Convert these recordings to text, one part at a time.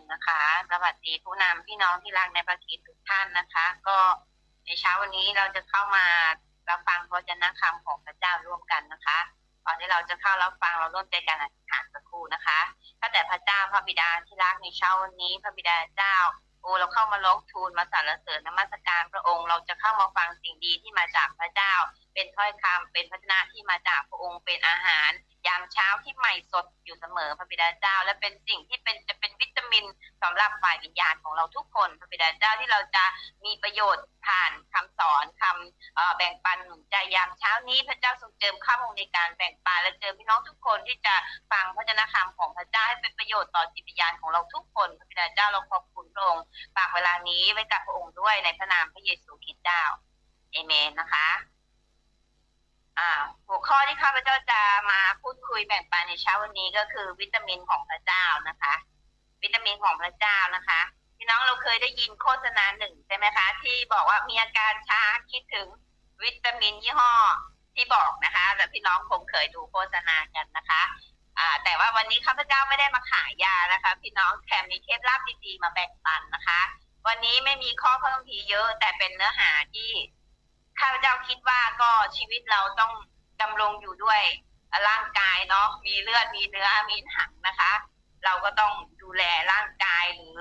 นนะคะสวัสดีผู้นำพี่น้องที่รักในพระคริสต์ทุกท่านนะคะ ก็ในเช้าวันนี้เราจะเข้ามารับฟังพระเจนะคำของพระเจ้าร่วมกันนะคะก่อนที่เราจะเข้ารับฟังเราร่วมใจกันอธิษฐานสักครู่นะคะข้าแต่พระเจ้าพระบิดาที่รักในเช้าวันนี้ พระบิดาเจ้าโอ้เราเข้ามาลกทูลมาสรรเสริญนมัสการพระองค์เราจะเข้ามาฟังสิ่งดีที่มาจากพระเจ้า เป็นถ้อยคำเป็นพัฒนะที่มาจากพระองค์เป็นอาหาร ยามเช้าที่ใหม่สดอยู่เสมอพระบิดาเจ้า และเป็นสิ่งที่เป็นจะเป็นวิตามินสำหรับฝ่ายวิญญาณของเราทุกคนพระบิดาเจ้าที่เราจะมีประโยชน์ผ่านคำสอนคำเอ่อแบ่งปันหนุนใจยามเช้านี้พระเจ้าทรงเจิมข้ามงในการแบ่งปันและเจอพี่น้องทุกคนที่จะฟังพระเจนะคำของพระเจ้าให้เป็นประโยชน์ต่อจิตวิญญาณของเราทุกคนพระบิดาเจ้าเราขอบคุณพระองค์ฝากเวลานี้ไว้กับพระองค์ด้วยในพระนามพระเยซูคริสต์เจ้าเอเมนนะคะ หัวข้อที่ข้าพเจ้าจะมาพูดคุยแบ่งปันในเช้าวันนี้ก็คือ วิตามินของพระเจ้านะคะ วิตามินของพระเจ้านะคะพี่น้องเราเคยได้ยินโฆษณาหนึ่งใช่ไหมคะ ที่บอกว่ามีอาการชาคิดถึงวิตามินยี่ห้อที่บอกนะคะแต่พี่น้องคงเคยดูโฆษณากันนะคะอ่าแต่ว่าวันนี้ข้าพเจ้าไม่ได้มาขายยานะคะ พี่น้องแถมมีเคล็ดลับดีๆมาแบ่งปันนะคะ วันนี้ไม่มีข้อพระคัมภีร์เยอะ แต่เป็นเนื้อหาที่ ข้าพเจ้าคิดว่าก็ชีวิตเราต้องดำรงอยู่ด้วยร่างกายเนาะมีเลือดมีเนื้อมีหนังนะคะ เราก็ต้องดูแลร่างกายหรือ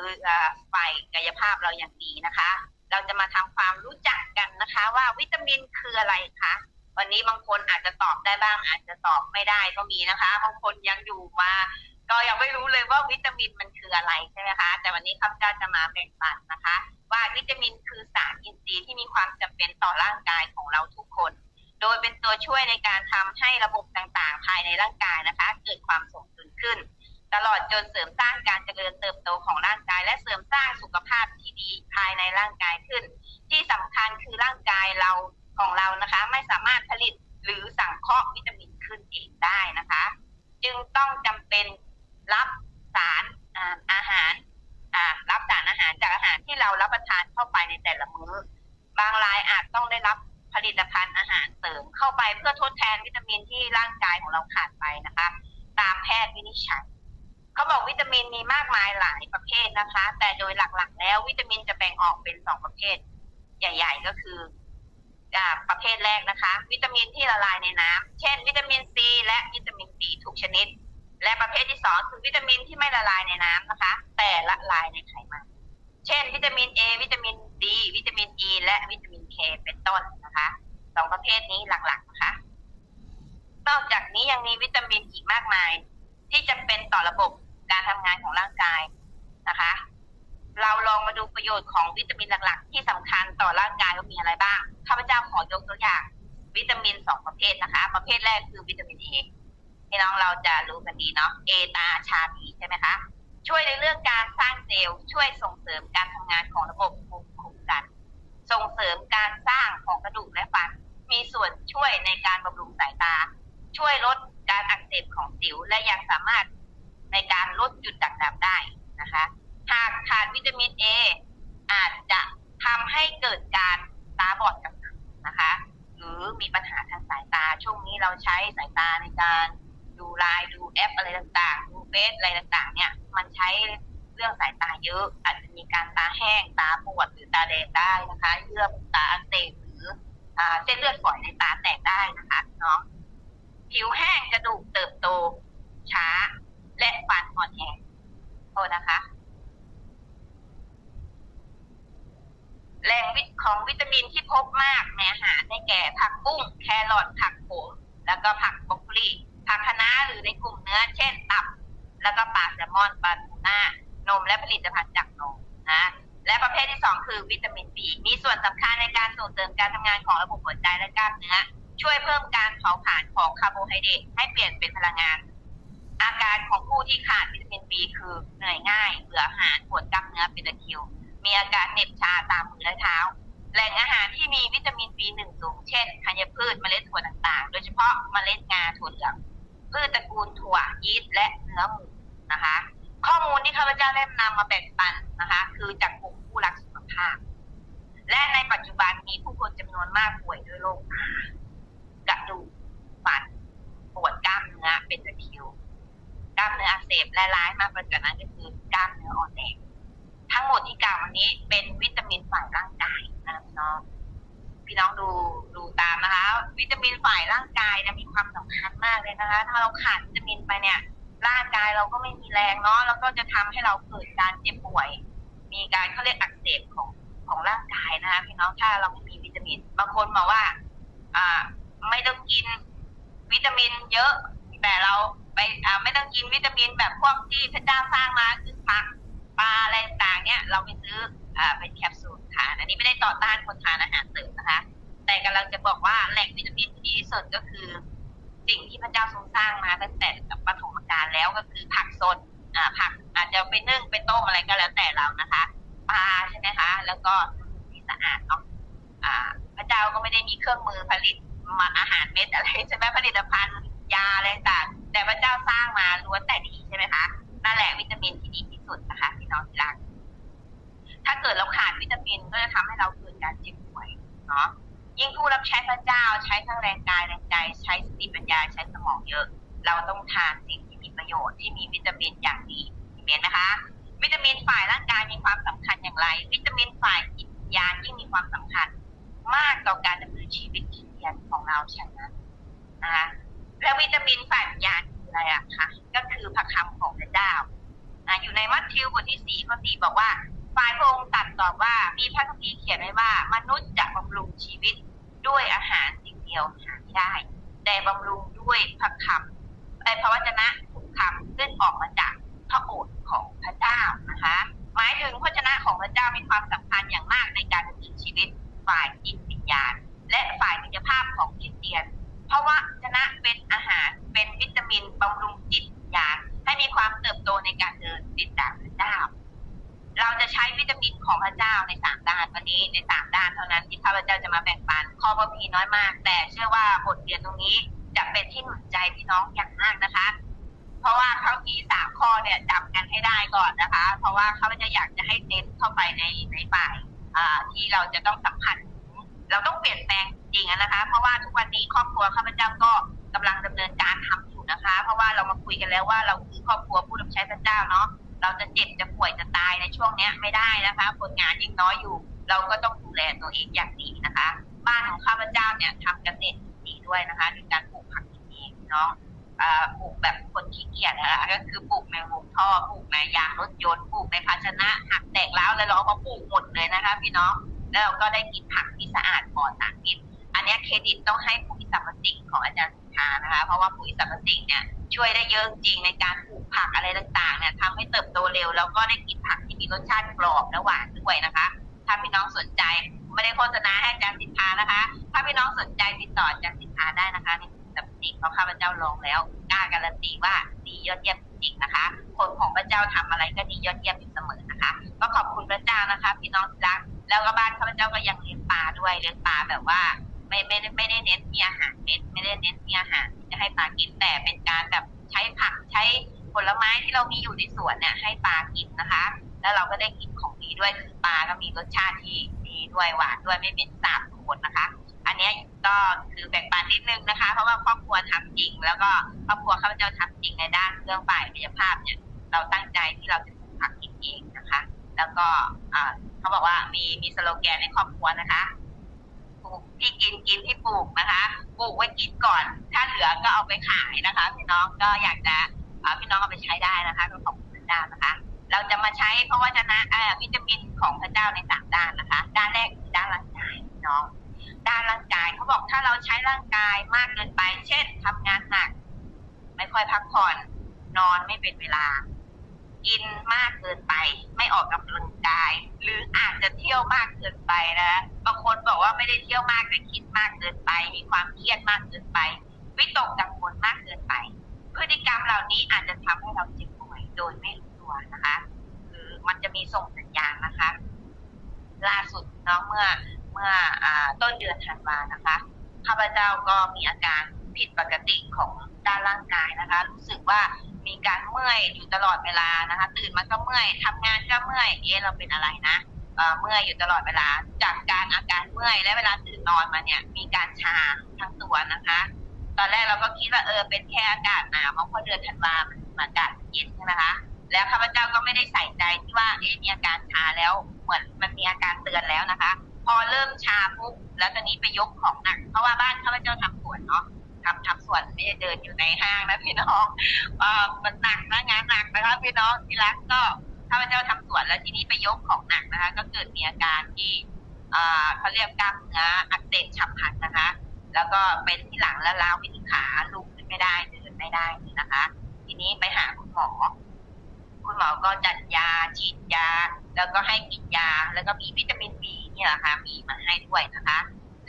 ฝ่ายกายภาพเราอย่างดีนะคะ เราจะมาทำความรู้จักกันนะคะ ว่าวิตามินคืออะไรคะวันนี้บางคนอาจจะตอบได้บ้างอาจจะตอบไม่ได้ก็มีนะคะ บางคนยังอยู่มา ก็ยังไม่รู้เลยว่าวิตามินมันคืออะไรใช่ไหมคะ แต่วันนี้ข้าพเจ้าจะมาแบ่งปันนะคะ ว่าวิตามินคือสารอินทรีย์ที่มีความจำเป็นต่อร่างกายของเราทุกคน โดยเป็นตัวช่วยในการทำให้ระบบต่างๆ ภายในร่างกายนะคะ เกิดความสมดุลขึ้น ตลอดจนเสริมสร้างการเจริญเติบโตของร่างกาย และเสริมสร้างสุขภาพที่ดีภายในร่างกายขึ้น ที่สำคัญคือร่างกายเราของเรานะคะ ไม่สามารถผลิตหรือสังเคราะห์วิตามินขึ้นเองได้นะคะ จึงต้องจำเป็น รับสารอาหารรับสารอาหารจากอาหารที่เรารับประทานเข้าไปในแต่ละมื้อ บางรายอาจต้องได้รับผลิตภัณฑ์อาหารเสริมเข้าไปเพื่อทดแทนวิตามินที่ร่างกายของเราขาดไปนะคะ ตามแพทย์วินิจฉัยเขาบอกวิตามินมีมากมายหลายประเภทนะคะ แต่โดยหลักๆ แล้ววิตามินจะแบ่งออกเป็นสองประเภท ใหญ่ ๆ ก็คือประเภทแรกนะคะ วิตามินที่ละลายในน้ำเช่น วิตามินซีและวิตามินบีทุกชนิด และประเภทที่สองคือวิตามินที่ไม่ละลายในน้ำนะคะ แต่ละลายในไขมัน เช่น วิตามิน A วิตามิน D วิตามิน E และวิตามิน K เป็นต้นนะคะสองประเภทนี้หลักๆนะคะ นอกจากนี้ยังมีวิตามินอีกมากมาย ที่จำเป็นต่อระบบการทำงานของร่างกายนะคะ เราลองมาดูประโยชน์ของวิตามินหลักๆ ที่สำคัญต่อร่างกายว่ามีอะไรบ้างข้าพเจ้าขอยกตัวอย่าง วิตามินสองประเภทนะคะ ประเภทแรกคือวิตามิน A พี่น้องเราจะรู้กันดีเนาะ A ตาชาบีใช่ไหมคะช่วยในเรื่องการสร้างเซลล์ช่วยส่งเสริมการทำงานของระบบภูมิคุ้มกัน ส่งเสริมการสร้างของกระดูกและฟัน มีส่วนช่วยในการบำรุงสายตา ช่วยลดการอักเสบของสิวและยังสามารถในการลดจุดด่างดำได้นะคะหากขาดวิตามิน A อาจจะทำให้เกิดการตาบอดกลางคืนนะคะ หรือมีปัญหาทางสายตาช่วงนี้เราใช้สายตาในการ ดูไลน์ดูแอปอะไรต่างๆ ดูเฟซอะไรต่างๆ เนี่ย มันใช้เรื่องสายตาเยอะ อาจจะมีการตาแห้งตาปวดหรือตาแดงได้นะคะเยื่อบุตาอักเสบหรือเส้นเลือดฝอยในตาแตกได้นะคะเนาะผิวแห้งกระดูกเติบโต ช้า และฟันอ่อนแอโทษนะคะแหล่งวิตของวิตามินที่พบมากในอาหารได้แก่ผักบุ้ง แครอทผักโขมแล้วก็ผักบรอกโคลี ผักคะน้าหรือในกลุ่มเนื้อ เช่นตับ แล้วก็ปลาแซลมอนปลาทูน่านมและผลิตภัณฑ์จากนมนะและประเภทที่สองคือวิตามินบีมีส่วนสำคัญในการส่งเสริมการทำงานของระบบหัวใจและกล้ามเนื้อ ช่วยเพิ่มการเผาผลาญของคาร์โบไฮเดรตให้เปลี่ยนเป็นพลังงาน อาการของผู้ที่ขาดวิตามินบีคือเหนื่อยง่าย เบื่ออาหารปวดกล้ามเนื้อเป็นตะคิว มีอาการเหน็บชาตามมือและเท้า แหล่งอาหารที่มีวิตามิน B1 สูง เช่นธัญพืชเมล็ดถั่วต่างๆ โดยเฉพาะเมล็ดงาถั่วเหลือง พืชตระกูลถั่วยีสต์และเนื้อหมูนะคะ ข้อมูลที่ข้าพเจ้าได้นำมาแบ่งปันนะคะ คือจากกลุ่มผู้รักสุขภาพ และในปัจจุบันมีผู้คนจำนวนมากป่วยด้วยโรคกระดูกฟันปวดกล้ามเนื้อเป็นตะคิวกล้ามเนื้ออักเสบและร้ายมากไปกว่านั้นก็คือกล้ามเนื้ออ่อนแรงทั้งหมดที่กล่าววันนี้เป็นวิตามินฝ่ายร่างกายนะน้อง พี่น้องดูดูตามนะคะ วิตามินฝ่ายร่างกายนี่ยมีความสำคัญมากเลยนะคะ ถ้าเราขาดวิตามินไปเนี่ย ร่างกายเราก็ไม่มีแรงเนาะแล้วก็จะทำให้เราเกิดการเจ็บป่วย มีการเขาเรียกอักเสบของของร่างกายนะคะพี่น้องถ้าเราไม่มีวิตามินบางคนบอกว่า อ่า ไม่ต้องกินวิตามินเยอะ แต่เราไปอ่าไม่ต้องกินวิตามินแบบพวกที่พระเจ้าสร้างมาคือผักปลาอะไรต่างเนี่ย เราไปซื้ออ่าเป็นแคปซูล ทาน อันนี้ไม่ได้ต่อต้านคนทานอาหารเสริมนะคะ แต่กำลังจะบอกว่าแหล่งวิตามินที่ดีที่สุดก็คือ สิ่งที่พระเจ้าทรงสร้างมาตั้งแต่ปฐมกาลแล้วก็คือผักสดอ่าผักอาจจะไปนึ่งไปต้มอะไรก็แล้วแต่เรานะคะปลาใช่ไหมคะ แล้วก็ที่สะอาดเนาะอ่า พระเจ้าก็ไม่ได้มีเครื่องมือผลิตมาอาหารเม็ดอะไรใช่ไหมผลิตภัณฑ์ยาอะไรต่างแต่พระเจ้าสร้างมาล้วนแต่ดีใช่ไหมคะนั่นแหละวิตามินที่ดีที่สุดนะคะพี่น้องที่รัก ถ้าเกิดเราขาดวิตามินก็จะทำให้เราเกิดการเจ็บป่วยเนาะยิ่งผู้รับใช้พระเจ้าใช้ทั้งแรงกายแรงใจใช้สติปัญญาใช้สมองเยอะ เราต้องทานสิ่งที่มีประโยชน์ที่มีวิตามินอย่างดีเห็นไหมนะคะ วิตามินฝ่ายร่างกายมีความสำคัญอย่างไร วิตามินฝ่ายจิตวิญญาณยิ่งมีความสำคัญ มากต่อการดำเนินชีวิตที่เรียนของเราใช่ไหมนะคะแล้ววิตามินฝ่ายวิญญาณคืออะไรอะคะก็คือพระคำของพระเจ้าอ่าอยู่ในมัทธิวบทที่สี่ข้อสี่บอกว่า ฝ่ายพระองค์ตรัสตอบว่ามีพระคัมภีร์เขียนไว้ว่า มนุษย์จะบำรุงชีวิตด้วยอาหารสิ่งเดียวหาไม่ได้ แต่บำรุงด้วยพระคำไอ้พระวจนะทุกคำซึ่งออกมาจากพระโอษฐ์ของพระเจ้านะคะ หมายถึงพระวจนะของพระเจ้ามีความสำคัญอย่างมากในการดำเนินชีวิตฝ่ายจิตวิญญาณ และฝ่ายวิญญาภาพของคริสเตียน เพราะว่าชนะเป็นอาหารเป็นวิตามินบำรุงจิตวิญญาณให้มีความเติบโตในการเดินติดตามพระเจ้า เราจะใช้วิตามินของพระเจ้าในสามด้านวันนี้ในสามด้านเท่านั้นที่ข้าพเจ้าจะมาแบ่งปันข้อพระพีน้อยมาก แต่เชื่อว่าบทเรียนตรงนี้จะเป็นที่หนุนใจพี่น้องอย่างมากนะคะ เพราะว่าข้าพีสามข้อเนี่ยจำกันให้ได้ก่อนนะคะ เพราะว่าข้าพเจ้าอยากจะให้เน้นเข้าไปในในฝ่ายที่เราจะต้องสัมผัสเราต้องเปลี่ยนแปลงจริงนะคะ เพราะว่าทุกวันนี้ครอบครัวข้าพเจ้าก็กำลังดำเนินการทำอยู่นะคะ เพราะว่าเรามาคุยกันแล้วว่าเราคือครอบครัวผู้รับใช้พระเจ้าเนาะ เราจะเจ็บจะป่วยจะตายในช่วงเนี้ยไม่ได้นะคะผลงานยังน้อยอยู่ เราก็ต้องดูแลตัวเองอย่างดีนะคะ บ้านของข้าพเจ้าเนี่ยทำเกษตรดีด้วยนะคะในการปลูกผักที่นี่พี่น้องเอ่อปลูกแบบคนขี้เกียจนะคะก็คือปลูกในวงท่อปลูกในยางรถยนต์ปลูกในภาชนะหักแตกแล้วแล้วเราก็ปลูกหมดเลยนะคะพี่น้องแล้วเราก็ได้กินผักที่สะอาดปลอดสารพิษอันนี้เครดิตต้องให้ปุ๋ยสัมปติของอาจารย์านะคะ เพราะว่าปุ๋ยสัมปติเนี่ยช่วยได้เยอะจริงในการปลูกผักอะไรต่างๆเนี่ยทำให้เติบโตเร็ว แล้วก็ได้กินผักที่มีรสชาติกรอบและหวานด้วยนะคะ ถ้าพี่น้องสนใจไม่ได้โฆษณาให้อาจารย์สิทธานะคะ ถ้าพี่น้องสนใจติดต่ออาจารย์สิทธาได้นะคะในสัปดาห์เพราะข้าพเจ้าลองแล้วกล้าการันตีว่าดียอดเยี่ยมจริงนะคะ คนของพระเจ้าทำอะไรก็ดียอดเยี่ยมอยู่เสมอนะคะ ก็ขอบคุณพระเจ้านะคะ พี่น้องที่รักแล้วก็บ้านข้าพเจ้าก็ยังเลี้ยงปลาด้วยเลี้ยงปลาแบบว่า ไม่ไม่ได้ไม่ได้เน้นมีอาหารเม็ดไม่ได้เน้นมีอาหารจะให้ปลากินแต่เป็นการแบบใช้ผักใช้ผลไม้ที่เรามีอยู่ในสวนเนี่ยให้ปลากินนะคะ แล้วเราก็ได้กินของดีด้วยคือปลาก็มีรสชาติที่ดีด้วยหวานด้วยไม่เหม็นสาบทุกคนนะคะ อันนี้ก็คือแบ่งปันนิดนึงนะคะ เพราะว่าครอบครัวทำจริง แล้วก็ครอบครัวข้าพเจ้าทำจริงในด้านเรื่องฝ่ายวิทยภาพเนี่ยเราตั้งใจที่เราจะปลูกผักกินเองนะคะ แล้วก็เขาบอกว่ามีมีสโลแกนในครอบครัวนะคะ กที่กินกินที่ปลูกนะคะปลูกไว้กินก่อน ถ้าเหลือก็เอาไปขายนะคะ พี่น้องก็อยากจะอ่าพี่น้องเอาไปใช้ได้นะคะก็ขอบคุณพระเจ้านะคะ เราจะมาใช้เพราะว่าจะนะเอ่อวิตามินของพระเจ้าในสามด้านนะคะ ด้านแรกคือด้านร่างกายพี่น้อง ด้านร่างกายเขาบอกถ้าเราใช้ร่างกายมากเกินไป เช่นทำงานหนัก ไม่ค่อยพักผ่อนนอนไม่เป็นเวลา กินมากเกินไป ไม่ออกกำลังกาย หรืออาจจะเที่ยวมากเกินไปนะบางคนบอกว่าไม่ได้เที่ยวมากแต่คิดมากเกินไป มีความเครียดมากเกินไป วิตกกังวลมากเกินไป พฤติกรรมเหล่านี้อาจจะทำให้เราเจ็บป่วยโดยไม่รู้ตัวนะคะคือมันจะมีส่งสัญญาณนะคะ ล่าสุดเน้องเมื่อเมื่ออต้นเดือนธันวานะคะข้าพเจ้าก็มีอาการผิดปกติของ ด้านร่างกายนะคะ รู้สึกว่ามีการเมื่อยอยู่ตลอดเวลานะคะ ตื่นมาก็เมื่อยทำงานก็เมื่อยเอ๊ะเราเป็นอะไรนะเมื่อยอยู่ตลอดเวลา จากการอาการเมื่อยและเวลาตื่นนอนมาเนี่ย มีการชาทั้งตัวนะคะ ตอนแรกเราก็คิดว่าเออเป็นแค่อากาศหนาวเพราะเดือนธันวามันอากาศเย็นใช่ไหมคะแล้วข้าพเจ้าก็ไม่ได้ใส่ใจที่ว่าเอ๊ะมีอาการชาแล้วเหมือนมันมีอาการเตือนแล้วนะคะ พอเริ่มชาปุ๊บแล้วตอนนี้ไปยกของหนัก เพราะว่าบ้านข้าพเจ้าทำสวนเนาะ ทำทำสวนไม่ได้เดินอยู่ในห้างนะพี่น้องอมันหนักนะงานหนักนะคะพี่น้องที่รักก็ข้าพเจ้าทำสวนแล้วทีนี้ไปยกของหนักนะคะ ก็เกิดมีอาการที่เขาเรียกกล้ามเนื้ออักเสบฉับพลันนะคะ แล้วก็เป็นที่หลังแล้วล้าวไปที่ขาลุกขึ้นไม่ได้เดินไม่ได้นะคะ ทีนี้ไปหาคุณหมอ คุณหมอก็จัดยาฉีดยา แล้วก็ให้กินยา แล้วก็มีวิตามินบีเนี่ยแหละค่ะมีมาให้ด้วยนะคะ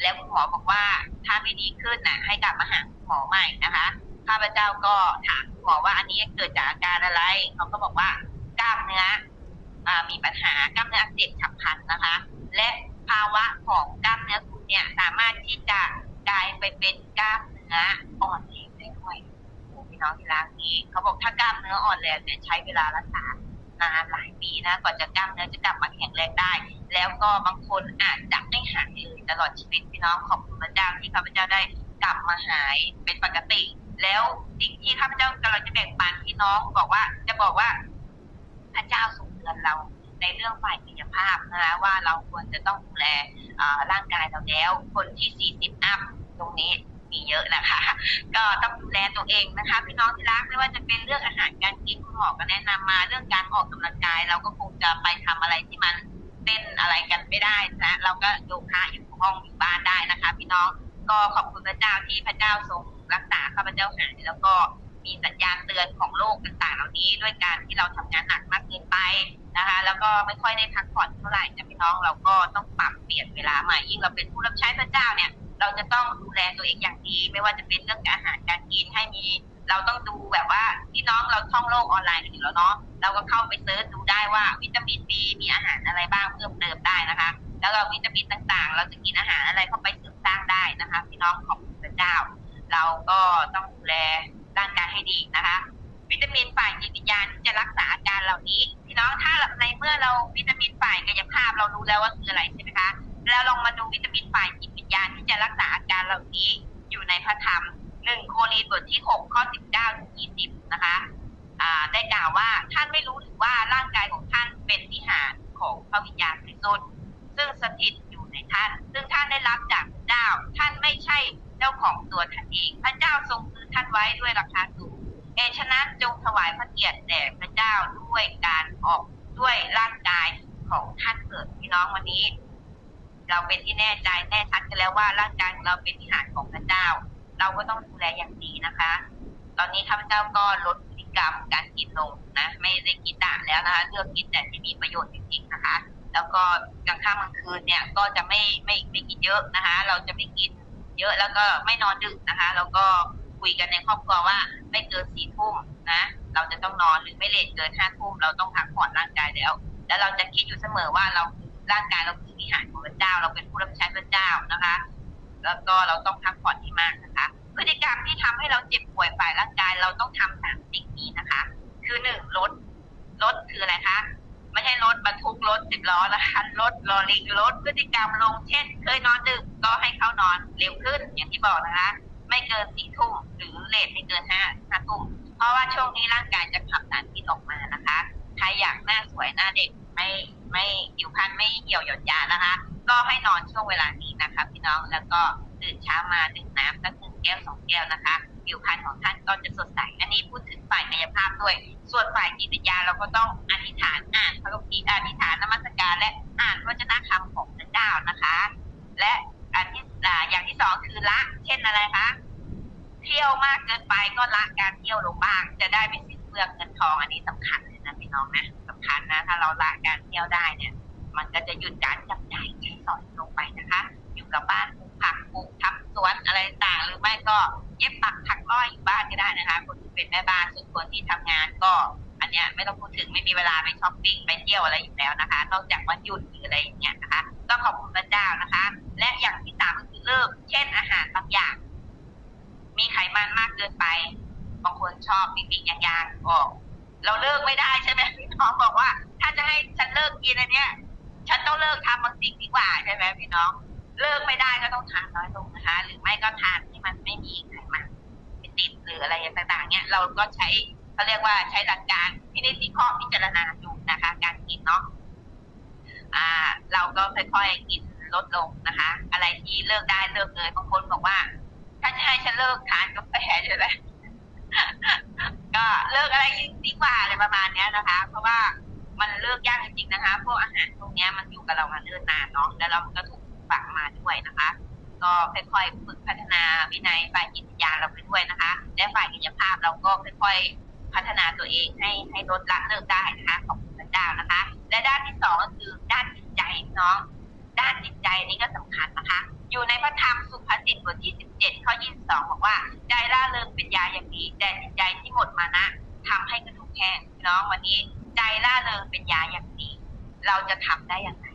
แล้วคุณหมอบอกว่าถ้าไม่ดีขึ้นน่ะให้กลับมาหาคุณหมอใหม่นะคะข้าพเจ้าก็ถามคุณหมอว่าอันนี้เกิดจากอาการอะไรเขาก็บอกว่ากล้ามเนื้ออมีปัญหากล้ามเนื้ออักเสบฉับพลันนะคะ และภาวะของกล้ามเนื้อคุณเนี่ยสามารถที่จะกลายไปเป็นกล้ามเนื้ออ่อนแรงได้ด้วยพี่น้องที่รักนี่เขาบอกถ้ากล้ามเนื้ออ่อนแรงเนี่ยใช้เวลารักษานานหลายปีนะกว่าจะกล้ามเนื้อจะกลับมาแข็งแรงได้ แล้วก็บางคนอาจจะ หายเลยตลอดชีวิตพี่น้องขอบคุณพระเจ้าที่ข้าพเจ้าได้กลับมาหายเป็นปกติ แล้วสิ่งที่ข้าพเจ้ากำลังจะแบ่งปันพี่น้องบอกว่า จะบอกว่า พระเจ้าทรงเตือนเราในเรื่องฝ่ายกายภาพนะคะว่าเราควรจะต้องดูแลร่างกายเราแล้ว คนที่ 40 อัพตรงนี้มีเยอะนะคะ ก็ต้องดูแลตัวเองนะคะ พี่น้องที่รักไม่ว่าจะเป็นเรื่องอาหารการกินคุณหมอก็แนะนำมาเรื่องการออกกำลังกาย เราก็คงจะไปทำอะไรที่มัน เต้นอะไรกันไม่ได้นะ เราก็โยคะอยู่ห้องอยู่บ้านได้นะคะ พี่น้องก็ขอบคุณพระเจ้าที่พระเจ้าทรงรักษาข้าพเจ้าหายแล้วก็มีสัญญาณเตือนของโลกต่างๆ เหล่านี้ด้วยการที่เราทำงานหนักมากเกินไปนะคะ แล้วก็ไม่ค่อยได้พักผ่อนเท่าไหร่จะพี่น้องเราก็ต้องปรับเปลี่ยนเวลาใหม่ยิ่งเราเป็นผู้รับใช้พระเจ้าเนี่ย เราจะต้องดูแลตัวเองอย่างดี ไม่ว่าจะเป็นเรื่องอาหารการกินให้มี เราต้องดูแบบว่าพี่น้องเราท่องโลกออนไลน์กันอยู่แล้วเนาะ เราก็เข้าไปเซิร์ชดูได้ว่าวิตามินบีมีอาหารอะไรบ้างเพิ่มเติมได้นะคะ แล้วก็วิตามินต่างๆ เราจะกินอาหารอะไรเข้าไปเสริมสร้างได้นะคะพี่น้องขอบคุณพระเจ้า เราก็ต้องดูแลร่างกายให้ดีนะคะ วิตามินฝ่ายจิตวิญญาณที่จะรักษาอาการเหล่านี้ พี่น้องถ้าในเมื่อเราวิตามินฝ่ายกายภาพเรารู้แล้วว่าคืออะไรใช่ไหมคะแล้วลองมาดูวิตามินฝ่ายจิตวิญญาณที่จะรักษาอาการเหล่านี้อยู่ในพระธรรมหนึ่งโครีนบทที่หกข้อสิบเก้าถึงยี่สิบนะคะ ได้กล่าวว่าท่านไม่รู้หรือว่าร่างกายของท่านเป็นวิหารของพระวิญญาณบริสุทธิ์ซึ่งสถิตอยู่ในท่าน ซึ่งท่านได้รับจากพระเจ้า ท่านไม่ใช่เจ้าของตัวท่านเอง พระเจ้าทรงซื้อท่านไว้ด้วยราคาสูงเอฉะนั้นจงถวายพระเกียรติแด่พระเจ้าด้วยการออกด้วยร่างกายของท่านเกิดพี่น้องวันนี้ เราเป็นที่แน่ใจแน่ชัดกันแล้วว่าร่างกายของเราเป็นวิหารของพระเจ้า เราก็ต้องดูแลอย่างดีนะคะ ตอนนี้ข้าพเจ้าก็ลด กรรมการกินลงนะ ไม่ได้กินด่าแล้วนะคะ เลือกกินแต่ที่มีประโยชน์จริงๆนะคะ แล้วก็กลางค่ำกลางคืนเนี่ยก็จะไม่ไม่ไม่กินเยอะนะคะ เราจะไม่กินเยอะแล้วก็ไม่นอนดึกนะคะ แล้วก็คุยกันในครอบครัวว่าไม่เกินสี่ทุ่มนะ เราจะต้องนอนหรือไม่เลทเกินห้าทุ่มเราต้องพักผ่อนร่างกายแล้ว แล้วเราจะคิดอยู่เสมอว่าเราร่างกายเราคือวิหารของพระเจ้า เราเป็นผู้รับใช้พระเจ้านะคะ แล้วก็เราต้องพักผ่อนที่มากนะคะ พฤติกรรมที่ทำให้เราเจ็บป่วยฝ่ายร่างกาย เราต้องทำสามสิ่งนี้นะคะ คือหนึ่งลดลดคืออะไรคะไม่ใช่รถบรรทุกรถสิบล้อนะคะลดลอลิงลดพฤติกรรมลงเช่น เคยนอนดึกก็ให้เข้านอนเร็วขึ้นอย่างที่บอกนะคะ ไม่เกินสี่ทุ่มหรือเลทไม่เกินห้าห้าทุ่มเพราะว่าช่วงนี้ร่างกายจะขับสารพิษออกมานะคะใครอยากหน้าสวยหน้าเด็กไม่ไม่ผิวพรรณไม่เหี่ยวหยดยานะคะ ก็ให้นอนช่วงเวลานี้นะคะ พี่น้องแล้วก็ตื่นเช้ามาดื่มน้ำสักหนึ่ง แก้วสองแก้วนะคะผิวพรรณของท่านก็จะสดใส อันนี้พูดถึงฝ่ายกายภาพด้วย ส่วนฝ่ายจิตวิญญาเราก็ต้องอธิษฐานอ่านพระคัมภีร์อธิษฐานนมัสการและอ่านพระวจนะคำของพระเจ้านะคะ และอันที่อย่างที่สองคือละ เช่นอะไรคะเที่ยวมากเกินไปก็ละการเที่ยวลงบ้าง จะได้ไม่สิ้นเปลืองเงินทองอันนี้สำคัญเลยนะพี่น้องนะสำคัญนะ ถ้าเราละการเที่ยวได้เนี่ย มันก็จะหยุดการจับจ่ายใช้สอยลงไปนะคะ อยู่กับบ้านปลูกผักปลูกทำ สวนอะไรต่างหรือไม่ก็เย็บปักถักร้อยอยู่บ้านก็ได้นะคะ คนที่เป็นแม่บ้านส่วนคนที่ทำงานก็ อันเนี้ยไม่ต้องพูดถึงไม่มีเวลาไปช้อปปิ้งไปเที่ยวอะไรอยู่แล้วนะคะ นอกจากวันหยุดหรืออะไรอย่างเงี้ยนะคะ ก็ขอบคุณพระเจ้านะคะ และอย่างที่สามก็คือเลิกเช่นอาหารบางอย่าง มีไขมันมากเกินไปบางคนชอบปิ๊กๆย่างๆก็เราเลิกไม่ได้ใช่ไหมพี่น้องบอกว่า ถ้าจะให้ฉันเลิกกินอันเนี้ย ฉันต้องเลิกทำบางสิ่งดีกว่าใช่ไหมพี่น้อง เลิกไม่ได้ก็ต้องทานน้อยลงนะคะ หรือไม่ก็ทานที่มันไม่มีไขมันไม่ติดหรืออะไรต่างๆ เนี่ยเราก็ใช้เขาเรียกว่าใช้หลักการพินิจพิเคราะห์พิจารณาดูนะคะ การกินเนาะอ่า เราก็ค่อยๆกินลดลงนะคะ อะไรที่เลิกได้เลิกเลยบางคนบอกว่า ถ้าจะให้ฉันเลิกทานกาแฟใช่ไหมก็เลิกอะไรดีกว่าอะไรประมาณเนี้ยนะคะ เพราะว่ามันเลิกยากจริงๆนะคะ พวกอาหารพวกเนี้ยมันอยู่กับเรามาเนิ่นนานเนาะแล้วเราก็ถูก ฝังมาด้วยนะคะ ก็ค่อยๆฝึกพัฒนาวินัยฝ่ายจิตวิญญาณเราไปด้วยนะคะและฝ่ายกิจภาพเราก็ค่อยๆพัฒนาตัวเองให้ให้ลดละเลิกได้นะคะขอบคุณพระเจ้านะคะ และด้านที่สองก็คือด้านจิตใจน้องด้านจิตใจนี้ก็สำคัญนะคะ อยู่ในพระธรรมสุภาษิตบทที่ 17 ข้อ 22 บอกว่าใจล่าเริงเป็นยาอย่างดี แต่จิตใจที่หมดมานะทำให้กระดูกแห้งน้องวันนี้ ใจล่าเริงเป็นยาอย่างดี เราจะทำได้อย่างไร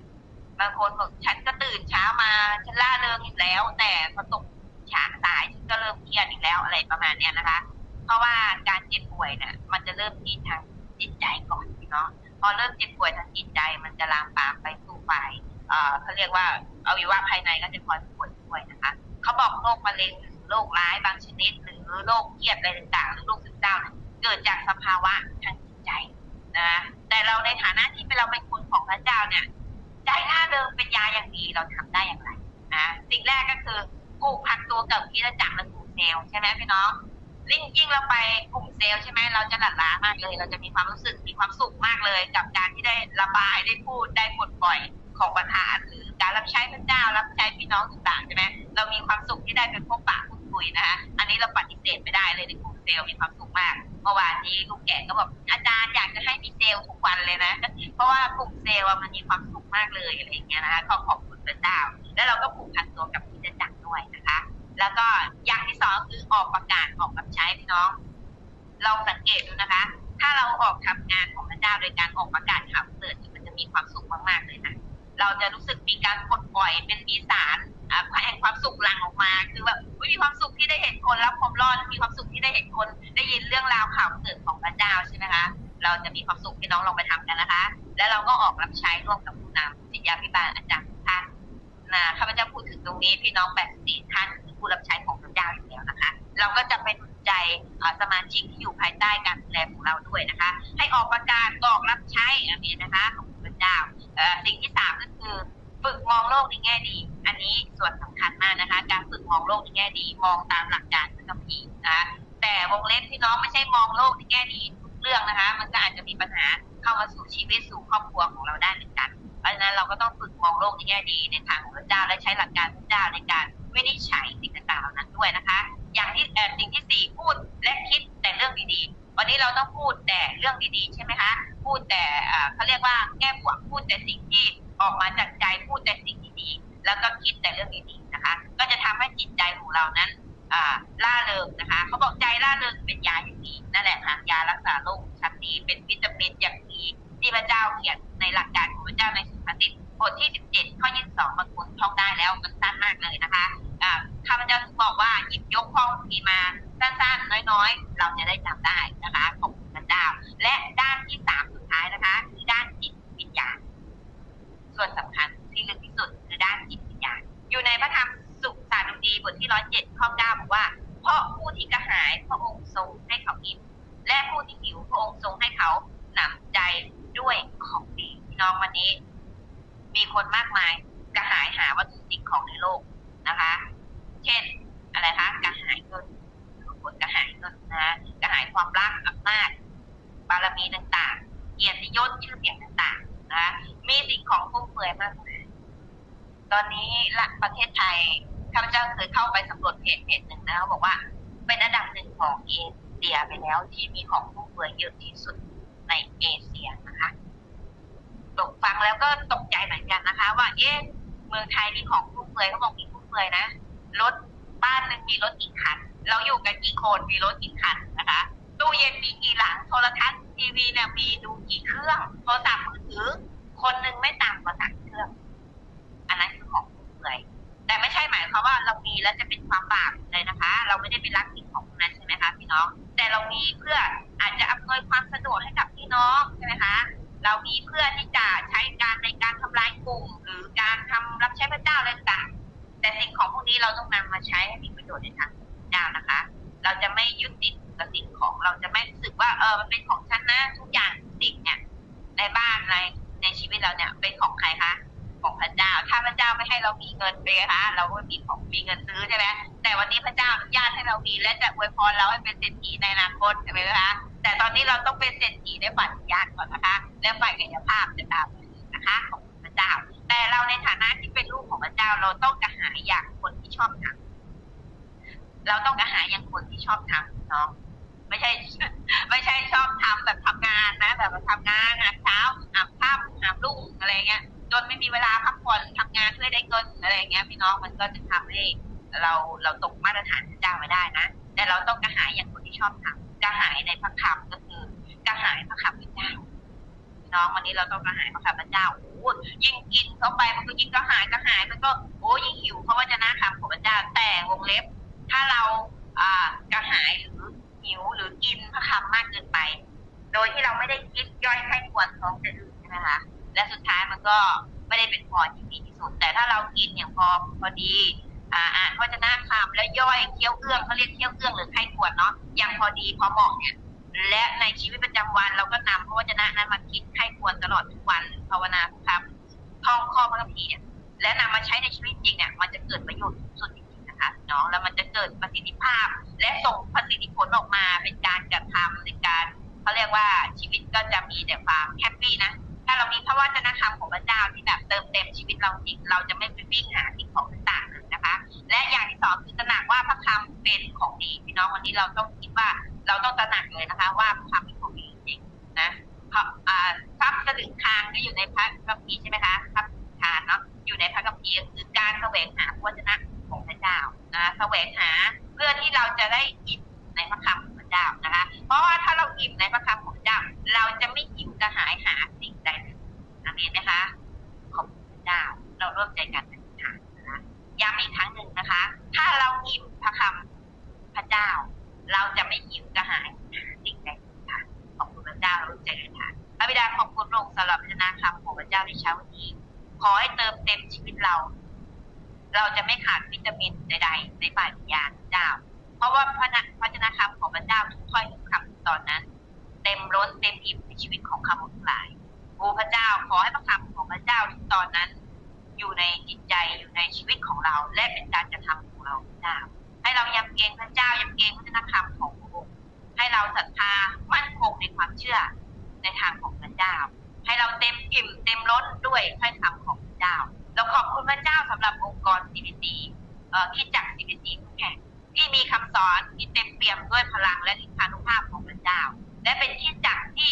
บางคนบอกฉันก็ตื่นเช้ามาฉันล่าเริงอีกแล้ว แต่พอตกฉากสายฉันก็เริ่มเครียดอีกแล้วอะไรประมาณเนี้ยนะคะ เพราะว่าการเจ็บป่วยเนี่ยมันจะเริ่มที่ทางจิตใจก่อนพี่น้องพอเริ่มเจ็บป่วยทางจิตใจ มันจะลามปามไปสู่ฝ่ายเอ่อเขาเรียกว่าอวัยวะภายในก็จะคอยป่วยด้วยนะคะเขาบอกโรคมะเร็งหรือโรคร้ายบางชนิด หรือโรคเครียดอะไรต่างๆหรือโรคซึมเศร้าเนี่ยเกิดจากสภาวะทางจิตใจนะแต่เราในฐานะที่เป็นเราเป็นคนของพระเจ้าเนี่ย ใจล่าเริงเป็นยาอย่างดีเราทำได้อย่างไรนะสิ่งแรกก็คือผูกพันตัวกับกิจจักรและกลุ่มเซลล์ใช่ไหมพี่น้องยิ่งยิ่งเราไปกลุ่มเซลล์ใช่ไหมเราจะหลั่นล้ามากเลย เราจะมีความรู้สึกมีความสุขมากเลย กับการที่ได้ระบายได้พูดได้ปลดปล่อยของประธานหรือการรับใช้พระเจ้ารับใช้พี่น้องต่างๆใช่ไหมเรามีความสุขที่ได้เป็นพบปะพูดคุยนะคะอันนี้เราปฏิเสธไม่ได้เลยในกลุ่มเซลล์มีความสุขมากเมื่อวานนี้ลูกแก่ก็บอกอาจารย์อยากจะให้มีเซลล์ทุกวันเลยนะ เพราะว่ากลุ่มเซลล์มันมีความสุข มากเลยอะไรอย่างเงี้ยนะคะขอขอบคุณพระเจ้า แล้วเราก็ผูกพันตัวกับพิจจักรด้วยนะคะ แล้วก็อย่างที่สองคือออกประกาศออกรับใช้พี่น้องลองสังเกตดูนะคะ ถ้าเราออกทำงานของพระเจ้าโดยการออกประกาศข่าวเกิดมันจะมีความสุขมากๆเลยนะเราจะรู้สึกมีการปลดปล่อยเป็นมีสารแห่งความสุขหลั่งออกมา คือแบบมีความสุขที่ได้เห็นคนรับความรอดมีความสุขที่ได้เห็นคนได้ยินเรื่องราวข่าวเกิดของพระเจ้าใช่ไหมคะ เราจะมีความสุขที่น้องลองไปทำกันนะคะ แล้วเราก็ออกรับใช้ร่วมกับผู้นำจิตยาพิบาลอาจารย์ท่านนะข้าพเจ้าพูดถึงตรงนี้พี่น้อง84ท่านคือผู้รับใช้ของพระเจ้าอยู่แล้วนะคะ เราก็จะไปหนุนใจสมาชิกที่อยู่ภายใต้การดูแลของเราด้วยนะคะ ให้ออกประกาศบอกรับใช้อันนี้นะคะของพระเจ้าสิ่งที่สามก็คือฝึกมองโลกในแง่ดี อันนี้ส่วนสำคัญมากนะคะ การฝึกมองโลกในแง่ดี มองตามหลักการพระคัมภีร์นะคะแต่วงเล็บที่น้องไม่ใช่มองโลกในแง่ดี เรื่องนะคะ มันก็อาจจะมีปัญหาเข้ามาสู่ชีวิตสู่ครอบครัวของเราได้เหมือนกัน เพราะฉะนั้นเราก็ต้องฝึกมองโลกในแง่ดีในทางของพระเจ้าและใช้หลักการพระเจ้าในการวินิจฉัยสิ่งต่างๆเหล่านั้นด้วยนะคะ อย่างที่สิ่งที่สี่พูดและคิดแต่เรื่องดีๆ วันนี้เราต้องพูดแต่เรื่องดีๆ ใช่ไหมคะ พูดแต่เขาเรียกว่าแก้บวกพูดแต่สิ่งที่ออกมาจากใจพูดแต่สิ่งดีๆ แล้วก็คิดแต่เรื่องดีๆนะคะ ก็จะทำให้จิตใจของเรานั้น ล่าเริงนะคะเขาบอกใจล่าเริงเป็นยาอย่างดีนั่นแหละค่ะยารักษาโรคชั้นดีเป็นวิตามินอย่างดีที่พระเจ้าเขียนในหลักการของพระเจ้าในสุภาษิตบทที่ 17 ข้อ 22บางคนท่องได้แล้วมันสั้นมากเลยนะคะข้าพเจ้าถึงบอกว่าหยิบยกข้อคีมาสั้นๆน้อยๆ เราจะได้จำได้นะคะของพระเจ้าและด้านที่สามสุดท้ายนะคะ น้องวันนี้ มีคนมากมายกระหายหาวัตถุสิ่งของในโลกนะคะ เช่นอะไรคะกระหายเงินคนกระหายเงินนะกระหายความรักอำนาจบารมีต่างๆ เกียรติยศชื่อเสียงต่างๆนะะมีสิ่งของฟุ่มเฟือยมากมายตอนนี้ละประเทศไทยข้าพเจ้าเคยเข้าไปสำรวจเพจเพจหนึ่งนะเขาบอกว่า เป็นอันดับหนึ่งของเอเชียไปแล้วที่มีของฟุ่มเฟือยเยอะที่สุดในเอเชียนะคะ ตกฟังแล้วก็ตกใจเหมือนกันนะคะ ว่าเอ๊ะเมืองไทยมีของฟุ่มเฟือยเขาบอกมีฟุ่มเฟือยนะรถบ้านหนึ่งมีรถกี่คัน เราอยู่กันกี่คนมีรถกี่คันนะคะตู้เย็นมีกี่หลังโทรทัศน์ทีวีเนี่ยมีดูกี่เครื่องโทรศัพท์มือถือคนหนึ่งไม่ต่ำกว่าสามเครื่อง อันนั้นคือของฟุ่มเฟือยแต่ไม่ใช่หมายความว่าเรามีแล้วจะเป็นความบาปเลยนะคะ เราไม่ได้ไปรักสิ่งของนั้นใช่ไหมคะพี่น้อง แต่เรามีเพื่ออาจจะอำนวยความสะดวกให้กับพี่น้องใช่ไหมคะ เรามีเพื่อที่จะใช้การในการทำลายกลุ่ม หรือการทำรับใช้พระเจ้าอะไรต่างแต่สิ่งของพวกนี้เราต้องนำมาใช้ให้มีประโยชน์ในทางพระเจ้านะคะ เราจะไม่ยึดติดกับสิ่งของเราจะไม่รู้สึกว่าเออมันเป็นของฉันนะทุกอย่างสิ่งเนี่ยในบ้านในในชีวิตเราเนี่ยเป็นของใครคะของพระเจ้า ถ้าพระเจ้าไม่ให้เรามีเงินเป็นไงคะ เราก็มีของมีเงินซื้อใช่ไหมแต่วันนี้พระเจ้าอนุญาตให้เรามี และจะอวยพรเราให้เป็นเศรษฐีในอนาคตใช่ไหมคะแต่ตอนนี้เราต้องเป็นเศรษฐีในฝันญาติก่อนนะคะ และฝ่ายกายภาพจะตามนะคะของพระเจ้า แต่เราในฐานะที่เป็นลูกของพระเจ้าเราต้องกระหายอย่างคนที่ชอบทำเราต้องกระหายอย่างคนที่ชอบทำเนาะไม่ใช่ ไม่ใช่ชอบทำแบบทำงานนะ แบบว่าทำงานหานเช้าหาค่ำหาบลุ่งอะไรเงี้ยจนไม่มีเวลาพักผ่อนทำงานเพื่อได้เงินอะไรเงี้ย พี่น้องมันก็จะทำให้เราเราตกมาตรฐานพระเจ้าไม่ได้นะแต่เราต้องกระหายอย่างคนที่ชอบทำกระหายในพระคำก็คือกระหายพระคำพระเจ้า น้องวันนี้เราต้องกระหายพระคำพระเจ้าโอ้ยิ่งกินเข้าไปมันก็ยิ่งกระหายกระหายมันก็โอ้ยิ่งหิวเพราะว่าจะนะคำของพระเจ้าแต่วงเล็บ ถ้าเราอ่ากระหายหรือหิวหรือกินพระคำมากเกินไป โดยที่เราไม่ได้คิดย่อยให้ควรท้องจะอื่นใช่ไหมคะและสุดท้ายมันก็ไม่ได้เป็นพรที่ดีที่สุด แต่ถ้าเรากินอย่างพอพอดีอ่าอ่านพจนาคำแล้วย่อยเคี้ยวเอื้องเขาเรียกเคี้ยวเอื้องหรือไข้ควรเนาะอย่างพอดีพอเหมาะเนี่ยและในชีวิตประจำวันเราก็นำพระวจนะนั้นมา อิ่มเต็มล้นด้วยถ้อยคำของพระเจ้าเราขอบคุณพระเจ้าสำหรับองค์กร CBC เอ่อคิดจัก CBC ทุกแห่งที่มีคำสอนที่เต็มเปี่ยมด้วยพลังและฤทธานุภาพของพระเจ้า และเป็นคิดจักที่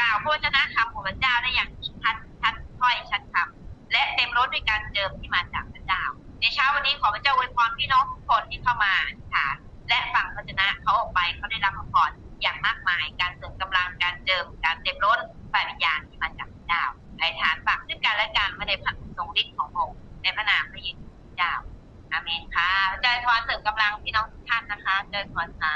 กล่าวพระวจนะคำของพระเจ้าได้อย่างชัดชัดถ้อยชัดคำและเต็มล้นด้วยการเจิมที่มาจากพระเจ้า ในเช้าวันนี้ขอพระเจ้าอวยพรพี่น้องทุกคนที่เข้ามาอธิษฐานและฟังพระวจนะเขาออกไปเขาได้รับพระพรอย่างมากมาย การเสริมกำลังการเจิมการเต็มล้นฝ่ายวิญญาณที่มาจาก เจ้าอฐานฝากซึ่งกันและกันไม่ได้ผักทรงฤทธิ์ของพระองค์ในพระนามพระเยซูเจ้าอาเมนค่ะพระเจ้าพรเสริมกำลังพี่น้องทุกท่านนะคะเจริญพรค่ะ